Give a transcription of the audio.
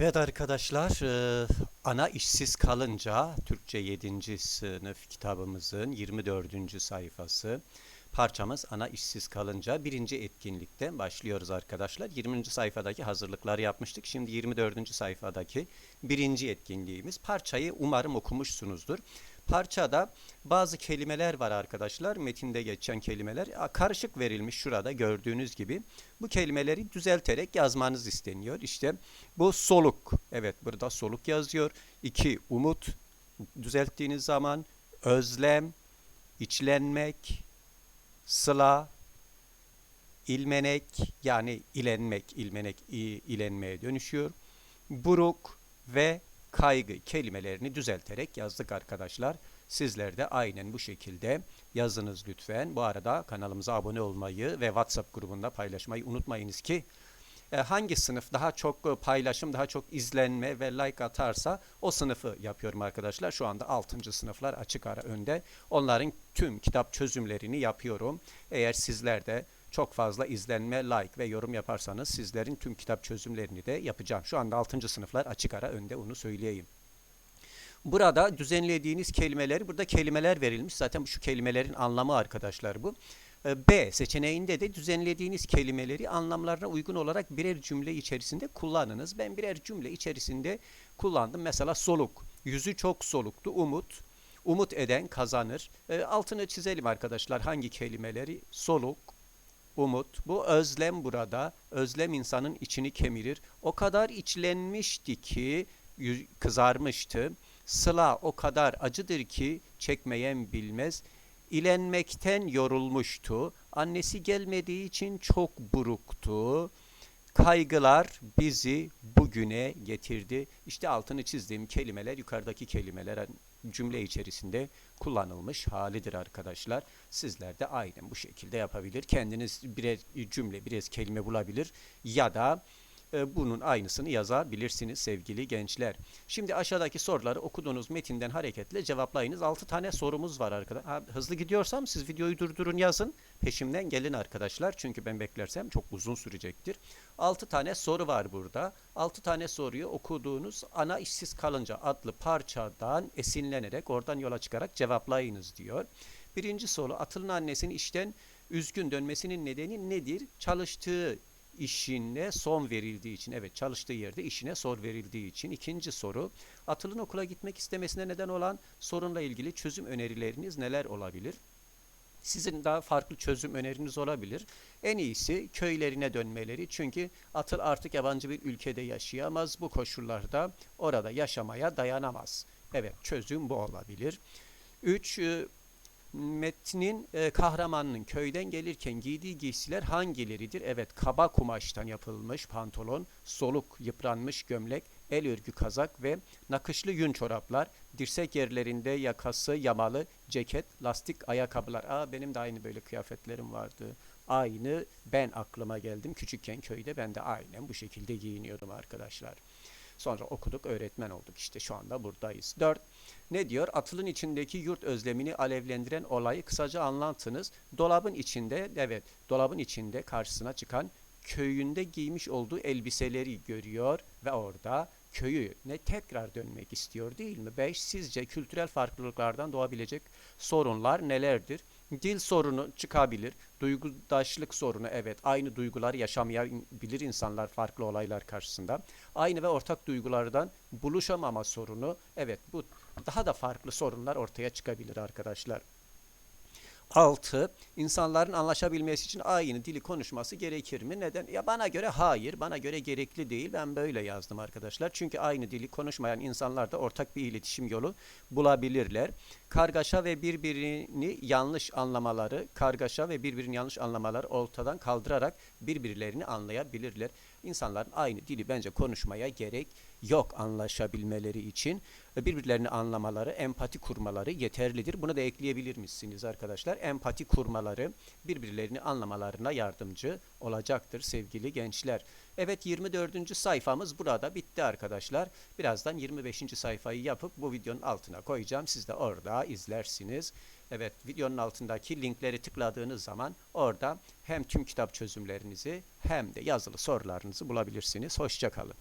Evet arkadaşlar, e, ana işsiz kalınca Türkçe 7. sınıf kitabımızın 24. sayfası parçamız ana işsiz kalınca birinci etkinlikten başlıyoruz arkadaşlar. 20. sayfadaki hazırlıkları yapmıştık. Şimdi 24. sayfadaki birinci etkinliğimiz. Parçayı umarım okumuşsunuzdur. Parçada bazı kelimeler var arkadaşlar. Metinde geçen kelimeler karışık verilmiş şurada gördüğünüz gibi. Bu kelimeleri düzelterek yazmanız isteniyor. İşte bu soluk. Evet burada soluk yazıyor. İki umut düzelttiğiniz zaman özlem, içlenmek, sıla, ilmenek yani ilenmek, ilmenek ilenmeye dönüşüyor. Buruk ve kaygı kelimelerini düzelterek yazdık arkadaşlar. Sizler de aynen bu şekilde yazınız lütfen. Bu arada kanalımıza abone olmayı ve WhatsApp grubunda paylaşmayı unutmayınız ki e, hangi sınıf daha çok e, paylaşım, daha çok izlenme ve like atarsa o sınıfı yapıyorum arkadaşlar. Şu anda 6. sınıflar açık ara önde. Onların tüm kitap çözümlerini yapıyorum. Eğer sizler de çok fazla izlenme, like ve yorum yaparsanız sizlerin tüm kitap çözümlerini de yapacağım. Şu anda 6. sınıflar açık ara önde onu söyleyeyim. Burada düzenlediğiniz kelimeleri, burada kelimeler verilmiş. Zaten şu kelimelerin anlamı arkadaşlar bu. E, B seçeneğinde de düzenlediğiniz kelimeleri anlamlarına uygun olarak birer cümle içerisinde kullanınız. Ben birer cümle içerisinde kullandım. Mesela soluk. Yüzü çok soluktu. Umut. Umut eden kazanır. E, altını çizelim arkadaşlar hangi kelimeleri? Soluk, umut. Bu özlem burada. Özlem insanın içini kemirir. O kadar içlenmişti ki kızarmıştı. Sıla o kadar acıdır ki çekmeyen bilmez. İlenmekten yorulmuştu. Annesi gelmediği için çok buruktu. Kaygılar bizi bugüne getirdi. İşte altını çizdiğim kelimeler yukarıdaki kelimeler cümle içerisinde kullanılmış halidir arkadaşlar. Sizler de aynen bu şekilde yapabilir. Kendiniz birer cümle, birer kelime bulabilir ya da bunun aynısını yazabilirsiniz sevgili gençler. Şimdi aşağıdaki soruları okuduğunuz metinden hareketle cevaplayınız. 6 tane sorumuz var arkadaşlar. Hızlı gidiyorsam siz videoyu durdurun yazın. Peşimden gelin arkadaşlar. Çünkü ben beklersem çok uzun sürecektir. 6 tane soru var burada. 6 tane soruyu okuduğunuz ana işsiz kalınca adlı parçadan esinlenerek oradan yola çıkarak cevaplayınız diyor. Birinci soru Atıl'ın annesinin işten üzgün dönmesinin nedeni nedir? Çalıştığı işine son verildiği için. Evet çalıştığı yerde işine son verildiği için. İkinci soru Atıl'ın okula gitmek istemesine neden olan sorunla ilgili çözüm önerileriniz neler olabilir? Sizin daha farklı çözüm öneriniz olabilir. En iyisi köylerine dönmeleri. Çünkü Atıl artık yabancı bir ülkede yaşayamaz. Bu koşullarda orada yaşamaya dayanamaz. Evet çözüm bu olabilir. 3. Metnin e, kahramanının köyden gelirken giydiği giysiler hangileridir? Evet kaba kumaştan yapılmış pantolon, soluk yıpranmış gömlek, el örgü kazak ve nakışlı yün çoraplar, dirsek yerlerinde yakası yamalı ceket, lastik ayakkabılar. Aa benim de aynı böyle kıyafetlerim vardı. Aynı ben aklıma geldim. Küçükken köyde ben de aynen bu şekilde giyiniyordum arkadaşlar. Sonra okuduk, öğretmen olduk. İşte şu anda buradayız. 4. Ne diyor? Atılın içindeki yurt özlemini alevlendiren olayı kısaca anlatınız. Dolabın içinde, evet, dolabın içinde karşısına çıkan köyünde giymiş olduğu elbiseleri görüyor ve orada köyü ne tekrar dönmek istiyor değil mi? 5. Sizce kültürel farklılıklardan doğabilecek sorunlar nelerdir? Dil sorunu çıkabilir. Duygudaşlık sorunu evet. Aynı duyguları yaşamayabilir insanlar farklı olaylar karşısında. Aynı ve ortak duygulardan buluşamama sorunu evet bu daha da farklı sorunlar ortaya çıkabilir arkadaşlar. 6. İnsanların anlaşabilmesi için aynı dili konuşması gerekir mi? Neden? Ya bana göre hayır, bana göre gerekli değil. Ben böyle yazdım arkadaşlar. Çünkü aynı dili konuşmayan insanlar da ortak bir iletişim yolu bulabilirler. Kargaşa ve birbirini yanlış anlamaları, kargaşa ve birbirini yanlış anlamaları ortadan kaldırarak birbirlerini anlayabilirler. İnsanların aynı dili bence konuşmaya gerek yok anlaşabilmeleri için. Birbirlerini anlamaları, empati kurmaları yeterlidir. Bunu da ekleyebilir misiniz arkadaşlar? Empati kurmaları birbirlerini anlamalarına yardımcı olacaktır sevgili gençler. Evet 24. sayfamız burada bitti arkadaşlar. Birazdan 25. sayfayı yapıp bu videonun altına koyacağım. Siz de orada izlersiniz. Evet videonun altındaki linkleri tıkladığınız zaman orada hem tüm kitap çözümlerinizi hem de yazılı sorularınızı bulabilirsiniz. Hoşçakalın.